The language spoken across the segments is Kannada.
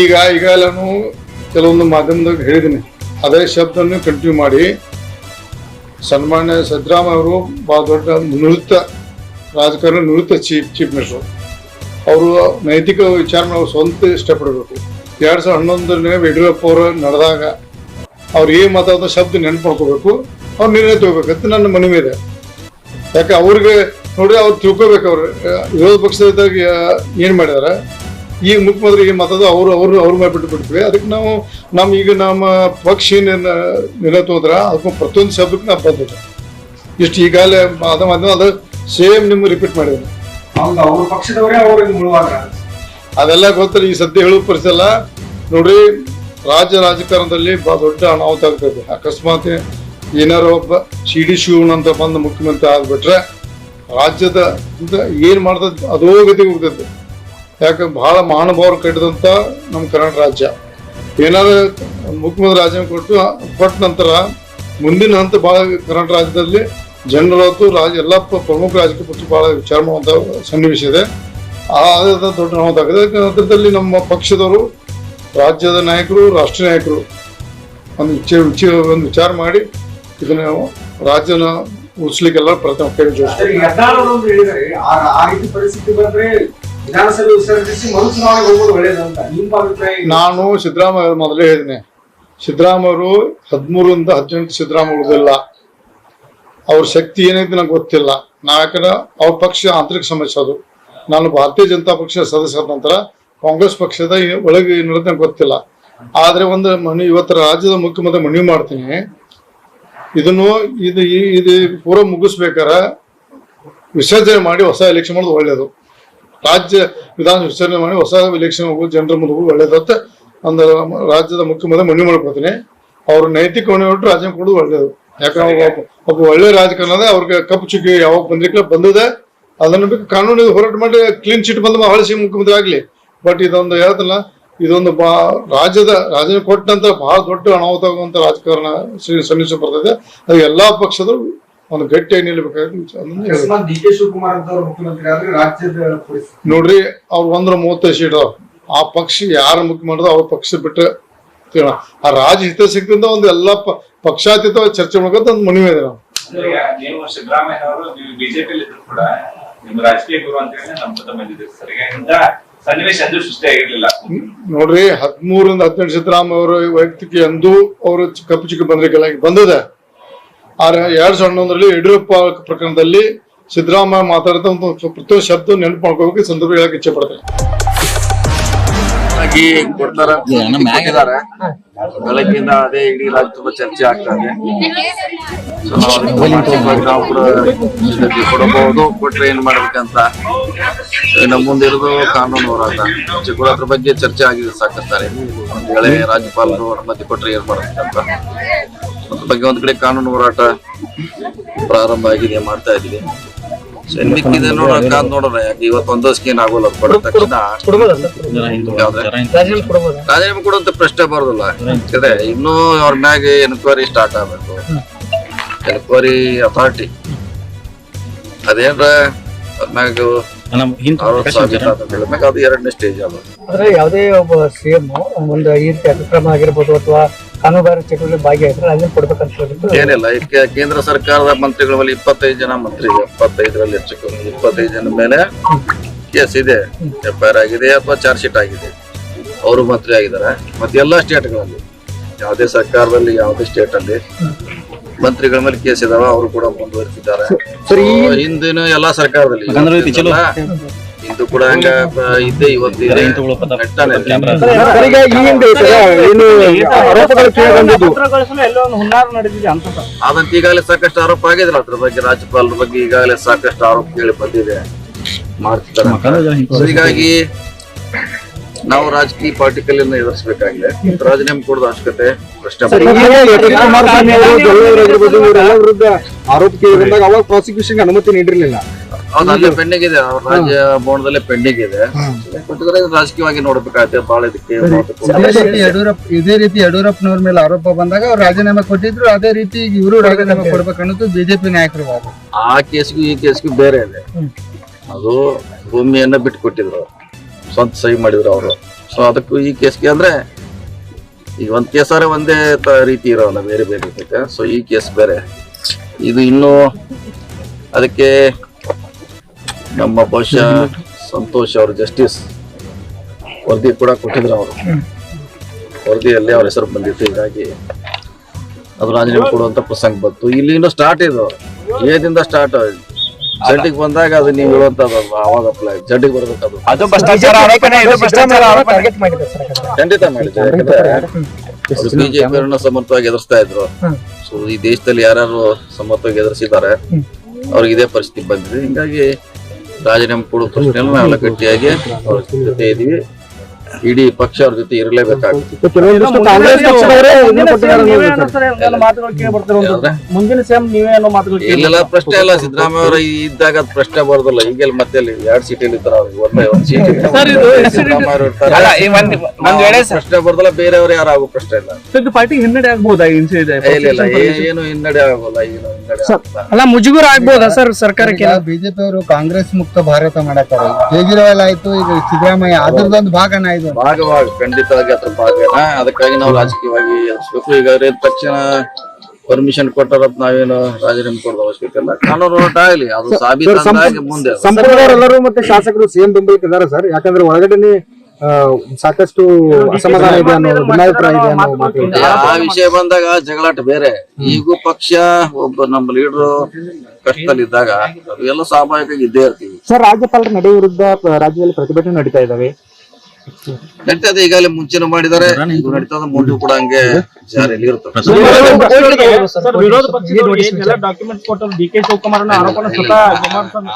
ಈಗ ಈಗ ನಾನು ಕೆಲವೊಂದು ಮಾಧ್ಯಮದಾಗ ಹೇಳಿದ್ದೀನಿ. ಅದೇ ಶಬ್ದವನ್ನು ಕಂಟಿನ್ಯೂ ಮಾಡಿ. ಸನ್ಮಾನ್ಯ ಸದ್ರಾಮ ಅವರು ಬಹಳ ದೊಡ್ಡ ನಿವೃತ್ತ ರಾಜಕಾರಣ ನಿವೃತ್ತ ಚೀಫ್ ಚೀಫ್ ಮಿನಿಸ್ಟರ್ ಅವರು ನೈತಿಕ ವಿಚಾರ ನಾವು ಸ್ವಂತ ಇಷ್ಟಪಡಬೇಕು. ಎರಡು ಸಾವಿರದ ಹನ್ನೊಂದನೇ ಯಡಿಯೂರಪ್ಪ ಅವರು ನಡೆದಾಗ ಅವ್ರು ಏನು ಮಾತಾಡೋ ಶಬ್ದ ನೆನಪು ಮಾಡ್ಕೋಬೇಕು. ಅವ್ರು ನಿರ್ಣಯ ತಗೋಬೇಕಂತ ನನ್ನ ಮನವಿ ಇದೆ. ಯಾಕೆ, ಅವ್ರಿಗೆ ನೋಡ್ರಿ ಅವ್ರು ತಿಳ್ಕೊಬೇಕು ಅವ್ರು. ವಿರೋಧ ಪಕ್ಷದಾಗ ಏನು ಮಾಡಿದಾರೆ? ಈಗ ಮುಖ್ಯಮಂತ್ರಿ ಏನು ಮಾತಾಡೋ ಅವರು ಅವರು ಅವ್ರ ಮೇಲೆ ಬಿಟ್ಟು ಬಿಡ್ತೀವಿ. ಅದಕ್ಕೆ ನಾವು ನಮ್ಮ ಈಗ ನಮ್ಮ ಪಕ್ಷ ಏನು ನಿರತ ಹೋದ್ರ ಅದಕ್ಕೆ ಪ್ರತಿಯೊಂದು ಶಬ್ದಕ್ಕೆ ನಾವು ಬಂದಿದ್ದೆ ಇಷ್ಟು ಈಗಾಗಲೇ ಅದ ಅದು ಸೇಮ್ ನಿಮ್ಗೆ ರಿಪೀಟ್ ಮಾಡಿದ್ರು. ಅದೆಲ್ಲ ಗೊತ್ತಿಲ್ಲ ಈ ಸದ್ಯ ಹೇಳುವ ಪರಿಸ್ಥಿತಿ ಅಲ್ಲ. ನೋಡ್ರಿ ರಾಜ್ಯ ರಾಜಕಾರಣದಲ್ಲಿ ಬಹಳ ದೊಡ್ಡ ಅನಾಹುತ ಆಗ್ತದೆ ಅಕಸ್ಮಾತ್ ಏನಾರ ಒಬ್ಬ ಸಿ ಡಿ ಶಿವಣ್ಣ ಅಂತ ಬಂದ ಮುಖ್ಯಮಂತ್ರಿ ಆಗ್ಬಿಟ್ರೆ ರಾಜ್ಯದ ಏನು ಮಾಡ್ತದ ಅದೋ ಗತಿಗೆ ಹೋಗ್ತದೆ. ಯಾಕೆ ಬಹಳ ಮಹಾನುಭಾವರು ಕಟ್ಟಿದಂತ ನಮ್ಮ ಕರ್ನಾಟಕ ರಾಜ್ಯ. ಏನಾದ್ರೂ ಮುಖ್ಯಮಂತ್ರಿ ರಾಜೀನಾಮೆ ಕೊಟ್ಟು ಕೊಟ್ಟ ನಂತರ ಮುಂದಿನ ಹಂತ ಬಹಳ ಕರ್ನಾಟಕ ರಾಜ್ಯದಲ್ಲಿ ಜನರು ಹೊತ್ತು ರಾಜ ಎಲ್ಲ ಪ್ರಮುಖ ರಾಜಕೀಯ ಪಕ್ಷ ಬಹಳ ವಿಚಾರ ಮಾಡುವಂತ ಸನ್ನಿವೇಶ ಇದೆ. ಆ ದೊಡ್ಡ ನೋವಾಗಿದೆ ನಂತರದಲ್ಲಿ ನಮ್ಮ ಪಕ್ಷದವರು ರಾಜ್ಯದ ನಾಯಕರು ರಾಷ್ಟ್ರ ನಾಯಕರು ಒಂದು ವಿಚಾರ ಒಂದು ವಿಚಾರ ಮಾಡಿ ಇದನ್ನ ರಾಜ್ಯನ ಉಳಿಸ್ಲಿಕ್ಕೆಲ್ಲ ಪ್ರಯತ್ನ ಪರಿಸ್ಥಿತಿ ಬಂದ್ರೆ ವಿಧಾನಸಭೆ ವಿಸರ್ಜಿಸಿ ಮರು ಚುನಾವಣೆ ಹೋಗೋದು ಒಳ್ಳೇದಂತ ನಿಮ್ಮ ಅಭಿಪ್ರಾಯ ಏನು? ನಾನು ಸಿದ್ದರಾಮಯ್ಯ ಮೊದಲೇ ಹೇಳಿದ್ದೀನಿ ಸಿದ್ದರಾಮಯ್ಯರು ಹದಿಮೂರರಿಂದ ಹದಿನೆಂಟು ಸಿದ್ದರಾಮಯ್ಯ ಉಳಿದಿಲ್ಲ. ಅವ್ರ ಶಕ್ತಿ ಏನೈತೆ ನಂಗೆ ಗೊತ್ತಿಲ್ಲ. ನಾ ಯಾಕಂದ್ರೆ ಅವ್ರ ಪಕ್ಷ ಆಂತರಿಕ ಸಮಸ್ಯೆ ಅದು. ನಾನು ಭಾರತೀಯ ಜನತಾ ಪಕ್ಷದ ಸದಸ್ಯ ನಂತರ ಕಾಂಗ್ರೆಸ್ ಪಕ್ಷದ ಒಳಗೆ ಏನಿರುತ್ತೆ ನಂಗೆ ಗೊತ್ತಿಲ್ಲ. ಆದ್ರೆ ಒಂದು ಮನಿ ಇವತ್ತು ರಾಜ್ಯದ ಮುಖ್ಯಮಂತ್ರಿ ಮನವಿ ಮಾಡ್ತೀನಿ. ಇದನ್ನು ಇದು ಈ- ಇದು ಪೂರ ಮುಗಿಸ್ಬೇಕಾರ ವಿಸರ್ಜನೆ ಮಾಡಿ ಹೊಸ ಎಲೆಕ್ಷನ್ ಮಾಡೋದು ಒಳ್ಳೇದು. ರಾಜ್ಯ ವಿಧಾನ ವಿಸರ್ಜನೆ ಮಾಡಿ ಹೊಸ ಎಲೆಕ್ಷನ್ ಹೋಗೋದು ಜನರ ಮುಂದೆ ಹೋಗೋದು ಅಂತ ಒಂದು ರಾಜ್ಯದ ಮುಖ್ಯಮಂತ್ರಿ ಮನವಿ ಮಾಡ್ಕೊತೀನಿ ಅವ್ರು ನೈತಿಕ ಹೊಣೆ ಹೊಟ್ಟು ರಾಜ್ಯ ಕೊಡೋದು ಒಳ್ಳೇದು. ಯಾಕಂದ್ರೆ ಒಬ್ಬ ಒಳ್ಳೆ ರಾಜಕಾರಣದ ಅವ್ರಿಗೆ ಕಪ್ಪು ಚುಕ್ಕಿ ಯಾವಾಗ ಬಂದಿರ್ಲಿಲ್ಲ ಬಂದಿದೆ. ಅದನ್ನು ಬಿಟ್ಟು ಕಾನೂನಿಗೆ ಹೋರಾಟ ಮಾಡಿ ಕ್ಲೀನ್ ಚಿಟ್ ಬಂದ ಹಳಸಿ ಮುಖ್ಯಮಂತ್ರಿ ಆಗ್ಲಿ. ಬಟ್ ಇದೊಂದು ಹೇಳ್ತಲ್ಲ ಇದೊಂದು ಬಾ ರಾಜ್ಯದ ರಾಜ್ಯ ಕೊಟ್ಟಂತ ನಂತರ ಬಹಳ ದೊಡ್ಡ ಅನಾಹುತ ಆಗುವಂತ ರಾಜಕಾರಣ ಶ್ರೀ ಸನ್ನಿವೇಶ ಬರ್ತದೆ. ಅದು ಎಲ್ಲಾ ಪಕ್ಷದ ಒಂದು ಗಟ್ಟಿಯಾಗಿ ನಿಲ್ಬೇಕಾಗಿ ನೋಡ್ರಿ ಅವ್ರು ಒಂದ್ರ ಮೂವತ್ತೈದು ಸೀಟ್ ಅದಾವ. ಆ ಪಕ್ಷ ಯಾರು ಮುಖ್ಯ ಮಾಡಿದ್ರು ಅವ್ರ ಪಕ್ಷ ಬಿಟ್ಟು ಆ ಆ ಹಿತ ಹಿತಾಸಕ್ತಿಯಿಂದ ಒಂದು ಎಲ್ಲಾ ಪ- ಪಕ್ಷಾತೀತ ಚರ್ಚೆ ಮಾಡ್ಕೊಂತ ಒಂದು ಮನವಿ ಇದೆ ನಾವು ಸಿದ್ದರಾಮಯ್ಯ ಅವರು ನೀವು ಬಿಜೆಪಿಯಲ್ಲಿ ಇದ್ರು ಕೂಡ ನಿಮ್ಮ ರಾಜಕೀಯ ಗುರು ಅಂತ ಹೇಳಿ ನಮ್ಮ ಜೊತೆ ಬಂದಿದ್ದೀರಿ ಸರ್. ಈಗ ಇಂಥ ಸನ್ನಿವೇಶ ಅಂದ್ರೆ ಸೃಷ್ಟಿ ಆಗಿರ್ಲಿಲ್ಲ. ನೋಡ್ರಿ, ಹದಿಮೂರಿಂದ ಹದಿನೆಂಟು ಸಿದ್ದರಾಮ ಅವರ ವೈಯಕ್ತಿಕ ಎಂದು ಅವರು ಕಪ್ಪು ಚಿಕ್ಕ ಬಂದ್ರಿಕೆಲ್ಲ ಬಂದಿದೆ. ಆದ್ರೆ ಎರಡ್ ಸಾವಿರದ ಹನ್ನೊಂದರಲ್ಲಿ ಯಡಿಯೂರಪ್ಪ ಪ್ರಕರಣದಲ್ಲಿ ಸಿದ್ದರಾಮಯ್ಯ ಮಾತಾಡಿದ ಪ್ರತಿಯೊಂದು ಶಬ್ದ ನೆನಪು ಮಾಡ್ಕೋಬೇಕು ಸಂದರ್ಭ ಹೇಳಕ್ಕೆ ಇಚ್ಛೆ ಪಡ್ತೇನೆ. ಆಗಿ ಕೊಡ್ತಾರ? ಕೊಟ್ಟಿದ್ದಾರೆ. ಬೆಳಗ್ಗಿಂದ ಅದೇ ಇಡೀ ರಾಜ್ಯ ತುಂಬಾ ಚರ್ಚೆ ಆಗ್ತಾ ಇದೆ. ನಾವು ಕೂಡ ಕೊಡಬಹುದು ಕೊಟ್ರೆ ಏನ್ ಮಾಡ್ಬೇಕಂತ. ಇನ್ನು ಮುಂದಿರೋದು ಕಾನೂನು ಹೋರಾಟ. ಚಿಕ್ಕಬಳ್ಳಾಪುರ ಅದ್ರ ಬಗ್ಗೆ ಚರ್ಚೆ ಆಗಿದೆ ಸಾಕಷ್ಟಾರೆ ಒಂದ್ ವೇಳೆ ರಾಜ್ಯಪಾಲರು ಅನುಮತಿ ಕೊಟ್ರೆ ಏನ್ ಮಾಡ್ಬೇಕಂತ ಅದ್ರ ಬಗ್ಗೆ ಒಂದ್ ಕಡೆ ಕಾನೂನು ಹೋರಾಟ ಪ್ರಾರಂಭ ಆಗಿದೆ ಮಾಡ್ತಾ ಇದೀವಿ ಮಿಕ್ಕಿದೆ ನೋಡೋಣ ಯಾಕೆ? ಆಗೋಲ್ಲ ತಕ್ಷಣ? ರಾಜೀನಾಮೆ ಕೊಡುವಂತ ಪ್ರಶ್ನೆ ಬರೋದಿಲ್ಲ. ಯಾಕಂದ್ರೆ ಇನ್ನೂ ಅವ್ರ ಮ್ಯಾಗೆ ಎನ್ಕ್ವೈರಿ ಸ್ಟಾರ್ಟ್ ಆಗ್ಬೇಕು. ಎನ್ಕ್ವೈರಿ ಅಥಾರಿಟಿ ಅದೇನ್ರ ಅವ್ರ ಮ್ಯಾಗ ಅದು ಎರಡನೇ ಸ್ಟೇಜ್ ಅದು. ಅಂದ್ರೆ ಯಾವುದೇ ಒಬ್ಬ ಸಿಎಂ ಒಂದು ಈ ರೀತಿ ಅತಿಕ್ರಮ ಆಗಿರ್ಬೋದು ಅಥವಾ ಕಾನೂನುಬಾಹಿರ ಚಟುವಟಿಕೆ ಭಾಗಿಯಾಗಿದ್ರೆ ಅಲ್ಲಿ ಕೊಡ್ಬೇಕಂತ ಹೇಳಿದ್ರು ಏನಿಲ್ಲ ಇದಕ್ಕೆ ಕೇಂದ್ರ ಸರ್ಕಾರದ ಮಂತ್ರಿಗಳ ಮೇಲೆ ಇಪ್ಪತ್ತೈದು ಜನ ಮಂತ್ರಿ ಇದೆ. ಎಪ್ಪತ್ತೈದರಲ್ಲಿ ಹೆಚ್ಚು ಕಮ್ಮಿ. ಇಪ್ಪತ್ತೈದು ಜನ ಮೇಲೆ ಕೇಸ್ ಇದೆ. ಎಫ್ ಐ ಆರ್ ಆಗಿದೆ ಅಥವಾ ಚಾರ್ಜ್ ಶೀಟ್ ಆಗಿದೆ. ಅವರು ಮಂತ್ರಿ ಆಗಿದ್ದಾರೆ. ಮತ್ತೆ ಎಲ್ಲಾ ಸ್ಟೇಟ್ಗಳಲ್ಲಿ ಯಾವುದೇ ಸರ್ಕಾರದಲ್ಲಿ ಯಾವುದೇ ಸ್ಟೇಟ್ ಅಲ್ಲಿ ಮಂತ್ರಿಗಳ ಮೇಲೆ ಕೇಸ್ ಇದಾವ ಅವರು ಕೂಡ ಮುಂದುವರಿಸಿದ್ದಾರೆ ಹಿಂದಿನ ಎಲ್ಲಾ ಸರ್ಕಾರದಲ್ಲಿ ಹಿಂದೂ ಕೂಡ ಹಂಗ ಇದ್ದೆ ಇವತ್ತು ಇದೆ. ಆದಂತ ಈಗಾಗಲೇ ಸಾಕಷ್ಟು ಆರೋಪ ಆಗಿದ್ರ ಅದ್ರ ಬಗ್ಗೆ ರಾಜ್ಯಪಾಲರ ಬಗ್ಗೆ ಈಗಾಗಲೇ ಸಾಕಷ್ಟು ಆರೋಪ ಕೇಳಿ ಬಂದಿದೆ. ಮಾಡ್ತಿದ್ದಾರೆ. ಹೀಗಾಗಿ ನಾವು ರಾಜಕೀಯ ಪಾರ್ಟಿಕಲ್ ಎದುರಿಸಬೇಕಾಗಿದೆ. ರಾಜೀನಾಮೆ ಕೊಡೋದು ಅವಶ್ಯಕತೆ ಅವರು ವಿರುದ್ಧ ಆರೋಪ ಅವಾಗ ಪ್ರಾಸಿಕ್ಯೂಷನ್ ಅನುಮತಿ ನೀಡಿರ್ಲಿಲ್ಲ. ಹೌದು ಅಲ್ಲೇ ಪೆಂಡಿಂಗ್ ಇದೆ ಅವ್ರ ರಾಜ್ಯ ಭವನದಲ್ಲೇ ಪೆಂಡಿಂಗ್ ಇದೆ ರಾಜಕೀಯವಾಗಿ ನೋಡ್ಬೇಕಾಗತ್ತೆ ಬಹಳ ಇದಕ್ಕೆ ಯಡಿಯೂರಪ್ಪ ಇದೇ ರೀತಿ ಯಡಿಯೂರಪ್ಪನವ್ರ ಮೇಲೆ ಆರೋಪ ಬಂದಾಗ ಅವ್ರು ರಾಜೀನಾಮೆ ಕೊಟ್ಟಿದ್ರು ಅದೇ ರೀತಿ ಇವರು ರಾಜೀನಾಮೆ ಕೊಡ್ಬೇಕು ಅನ್ನೋದು ಬಿಜೆಪಿ ನಾಯಕರು ಆ ಕೇಸ್ಗೂ ಈ ಕೇಸ್ಗೂ ಬೇರೆ ಇದೆ. ಅದು ಭೂಮಿಯನ್ನ ಬಿಟ್ಟು ಕೊಟ್ಟಿದ್ರು ಸ್ವಂತ ಸಹಿ ಮಾಡಿದ್ರು ಅವರು. ಸೊ ಅದಕ್ಕೂ ಈ ಕೇಸ್ಗೆ ಅಂದ್ರೆ ಈಗ ಒಂದ್ ಕೇಸಾರೆ ಒಂದೇ ರೀತಿ ಇರೋಲ್ಲ, ಬೇರೆ ಬೇರೆ ಇರ್ತೈತೆ. ಸೊ ಈ ಕೇಸ್ ಬೇರೆ. ಇದು ಇನ್ನೂ ಅದಕ್ಕೆ ನಮ್ಮ ಬಹುಶಃ ಸಂತೋಷ್ ಅವರು ಜಸ್ಟಿಸ್ ವರದಿ ಕೂಡ ಕೊಟ್ಟಿದ್ರು ಅವರು. ವರದಿಯಲ್ಲಿ ಅವ್ರ ಹೆಸರು ಬಂದಿತ್ತು. ಹೀಗಾಗಿ ಅದು ರಾಜೀನಾಮೆ ಕೊಡುವಂತ ಪ್ರಸಂಗ ಬಂತು. ಇಲ್ಲಿ ಇನ್ನು ಸ್ಟಾರ್ಟ್ ಇದು. ಏದಿಂದ ಸ್ಟಾರ್ಟ್ ಜಡ್ಡಿಗೆ ಬಂದಾಗ ಅದು ನೀವು ಹೇಳುವಂತದ್ದು ಅವಾಗ ಅಪ್ಲೈ ಜಡ್ಡಿಗೆ ಬರ್ಬೇಕು ಅದು ಅದು ಭ್ರಷ್ಟಾಚಾರ ಆರೋಪನೆ ಇದು ಭ್ರಷ್ಟಾಚಾರ ಆರೋಪನೆ. ಟಾರ್ಗೆಟ್ ಮಾಡಿದೆ ಸರ್ ಖಂಡಿತ ಮಾಡಿದೆ. ಬಿಜೆಪಿಯವರನ್ನ ಸಮರ್ಥವಾಗಿ ಎದುರಿಸ್ತಾ ಇದ್ರು. ಸೊ ಈ ದೇಶದಲ್ಲಿ ಯಾರ್ಯಾರು ಸಮರ್ಥವಾಗಿ ಎದುರಿಸಿದ್ದಾರೆ ಅವ್ರಿಗೆ ಇದೇ ಪರಿಸ್ಥಿತಿ ಬಂದಿದೆ. ಹಿಂಗಾಗಿ ರಾಜೀನಾಮೆ ಕೊಡೋ ಪ್ರಶ್ನೆಯಲ್ಲಿ ನಾವೆಲ್ಲ ಗಟ್ಟಿಯಾಗಿ ಅವ್ರ ಜೊತೆ ಇದೀವಿ ಇಡೀ ಪಕ್ಷ ಅವ್ರ ಜೊತೆ ಇರಲೇಬೇಕಾಗುತ್ತೆ. ಇಲ್ಲೆಲ್ಲ ಪ್ರಶ್ನೆ ಇಲ್ಲ ಸಿದ್ದರಾಮಯ್ಯ ಅವರ ಇದ್ದಾಗ ಅದ್ ಪ್ರಶ್ನೆ ಬರೋದಿಲ್ಲ. ಈಗೆಲ್ಲ ಮತ್ತೆ ಎರಡ್ ಸೀಟಲ್ಲಿ ಇರ್ತಾರ. ಅವ್ರಿಗೆ ಒಂದೇ ಸೀಟ್ ಪ್ರಶ್ನೆ ಬರ್ದಲ್ಲ ಬೇರೆಯವ್ರು ಯಾರು ಆಗೋ ಪ್ರಶ್ನೆ ಇಲ್ಲ. ಪಾರ್ಟಿ ಹಿನ್ನಡೆ ಆಗ್ಬೋದಾ ಇಲ್ಲ ಇಲ್ಲ. ಏನು ಹಿನ್ನಡೆ ಆಗೋಲ್ಲ ಏನು ಹಿನ್ನಡೆ ಆಗಲ್ಲ. ಅಲ್ಲ ಮುಜುಗುರ ಆಗ್ಬೋದಾ ಸರ್ ಸರ್ಕಾರಕ್ಕೆ ಬಿಜೆಪಿ ಅವರು ಕಾಂಗ್ರೆಸ್ ಮುಕ್ತ ಭಾರತ ಮಾಡತಾರೆ. ಕೇಜ್ರಿವಾಲ್ ಆಯ್ತು ಈಗ ಸಿದ್ದರಾಮಯ್ಯ ಅದ್ರದೊಂದು ಭಾಗನ ಇದು. ಭಾಗವಾಗಿ ಖಂಡಿತವಾಗಿ ಅದ್ರ ಭಾಗನ. ಅದಕ್ಕಾಗಿ ನಾವು ರಾಜಕೀಯವಾಗಿ ಈಗ ತಕ್ಷಣ ಪರ್ಮಿಷನ್ ಕೊಟ್ಟಾರ ನಾವೇನು ರಾಜೀನಾಮೆ ಕೊಡೋದು ಅವಶ್ಯಕತೆ ಇಲ್ಲ. ಕಾನೂನು ಹೋರಾಟ ಆಗಲಿ ಅದು ಸಾಬೀತಾಗಿ ಮುಂದೆ ಸಂಪೂರ್ಣ ಮತ್ತೆ ಶಾಸಕರು ಸಿಎಂ ಬೆಂಬಲಕ್ಕೆ ಇದ್ದಾರೆ ಸರ್. ಯಾಕಂದ್ರೆ ಒಳಗಡೆ ಸಾಕಷ್ಟು ಅಸಮಾಧಾನ ಇದೆ ಅನ್ನೋ ಭಿನ್ನಾಭಿಪ್ರಾಯ ಇದೆ ಅನ್ನೋ ಮಾತು ಆ ವಿಷಯ ಬಂದಾಗ ಜಗಳಾಟ ಬೇರೆ. ಈಗೂ ಪಕ್ಷ ಒಬ್ಬ ನಮ್ಮ ಲೀಡರ್ ಕಷ್ಟದಲ್ಲಿದ್ದಾಗ ಇದ್ದಾಗ ಎಲ್ಲ ಸ್ವಾಭಾವಿಕವಾಗಿ ಇದ್ದೇ ಇರ್ತೀವಿ. ಸರ್ ರಾಜ್ಯಪಾಲರ ನಡೆ ವಿರುದ್ಧ ರಾಜ್ಯದಲ್ಲಿ ಪ್ರತಿಭಟನೆ ನಡೀತಾ ಇದಾವೆ ನಡೀತದೆ ಈಗಾಗಲೇ ಮುಂಚೆ ಮಾಡಿದ್ದಾರೆ. ಈಗ ನಡೀತದ ಮುಂದೆ ಕೂಡ ಹಂಗೆ ಜಾರಿಯಲ್ಲಿ ಇರ್ತದೆ ವಿರೋಧ ಪಕ್ಷ ಡಾಕ್ಯುಮೆಂಟ್ ಕೊಟ್ಟರು ಡಿ ಕೆ ಶಿವಕುಮಾರ್ ಆರೋಪನ ಸ್ವತಃ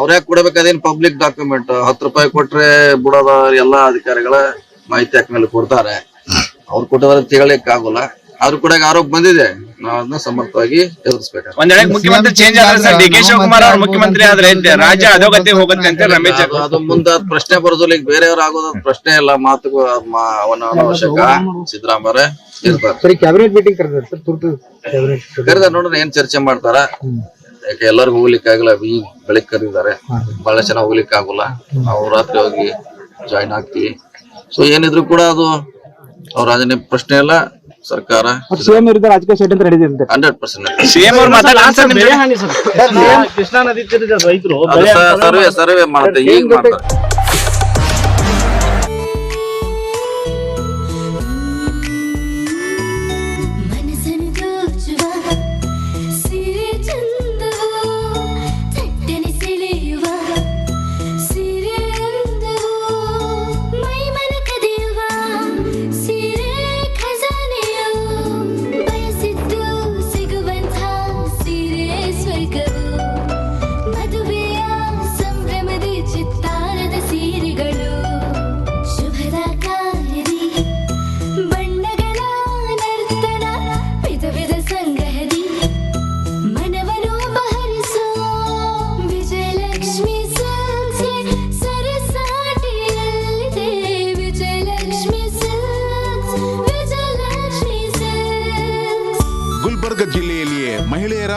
ಅವ್ರ್ಯಾಕ ಕೊಡ್ಬೇಕು ಅದೇನ್ ಪಬ್ಲಿಕ್ ಡಾಕ್ಯುಮೆಂಟ್ ಹತ್ತು ರೂಪಾಯಿ ಕೊಟ್ರೆ ಬಿಡೋದ ಎಲ್ಲಾ ಅಧಿಕಾರಿಗಳ ಮಾಹಿತಿ ಹಾಕ ಮೇಲೆ ಕೊಡ್ತಾರೆ. ಅವ್ರು ಕೊಟ್ಟದ್ರ ತಿಳಕ್ ಆಗೋಲ್ಲ ಆದ್ರೂ ಕೂಡ ಆರೋಪ ಬಂದಿದೆ. ನಾವು ಅದನ್ನ ಸಮರ್ಥವಾಗಿ ಎದುರಿಸ್ಬೇಕು ಒಂದ್ ವೇಳೆ ಮುಖ್ಯಮಂತ್ರಿ ಚೇಂಜ್ ಆದ್ರೆ ಸರ್ ಡಿ ಕೆ ಶಿವಕುಮಾರ್ ಅವ್ರ ಮುಖ್ಯಮಂತ್ರಿ ಆದ್ರೆ ರಾಜ್ಯ ಅಧೋಗತಿ ಹೋಗುತ್ತೆ ಅಂತ ರಮೇಶ್ ಅದು- ಅದು ಮುಂದೆ ಅದ್ ಪ್ರಶ್ನೆ ಬರೋದಿಲ್ಲ ಈಗ ಬೇರೆಯವ್ರ ಆಗೋದ್ ಪ್ರಶ್ನೆ ಇಲ್ಲ ಮಾತು ಅದ್ ಮಾ- ಅವನ ಅನಾವಶ್ಯಕ ಸಿದ್ದರಾಮಯ್ಯ ಇರ್ತಾರೆ ಸರಿ ಕ್ಯಾಬಿನೆಟ್ ಮೀಟಿಂಗ್ ಕರೆದ್ರೆ ಸರ್ ತುರ್ತು ಕ್ಯಾಬಿನೆಟ್ ಕರೆದ ನೋಡ್ರಿ ಏನ್ ಚರ್ಚೆ ಮಾಡ್ತಾರ. ಯಾಕೆ ಎಲ್ಲರಿಗೂ ಹೋಗ್ಲಿಕ್ಕೆ ಆಗಲ್ಲ ಈ ಬೆಳಿಗ್ಗೆ ಕರೀತಾರೆ ಬಹಳ ಜನ ಹೋಗ್ಲಿಕ್ಕೆ ಆಗೋಲ್ಲ. ನಾವು ರಾತ್ರಿ ಹೋಗಿ ಜಾಯಿನ್ ಆಗ್ತೀವಿ. ಸೊ ಏನಿದ್ರು ಕೂಡ ಅದು ಅವ್ರ ಅದನ್ನೇ ಪ್ರಶ್ನೆ ಇಲ್ಲ ಸರ್ಕಾರ ಸಿಎಂ ವಿರುದ್ಧ ರಾಜಕೀಯ ಷಡ್ಯಂತ್ರ ನಡೆದಿದೆ ಹಂಡ್ರೆಡ್ ಪರ್ಸೆಂಟ್ ಸಿಎಂ ಅವ್ರ ಮಾತಾಡ ಕೃಷ್ಣಾ ನದಿ ತೀರದ ರೈತರು ಸರ್ವೆ ಸರ್ವೆ ಮಾಡುತ್ತೆ ಈಗ ಮಾಡ್ತಾರೆ.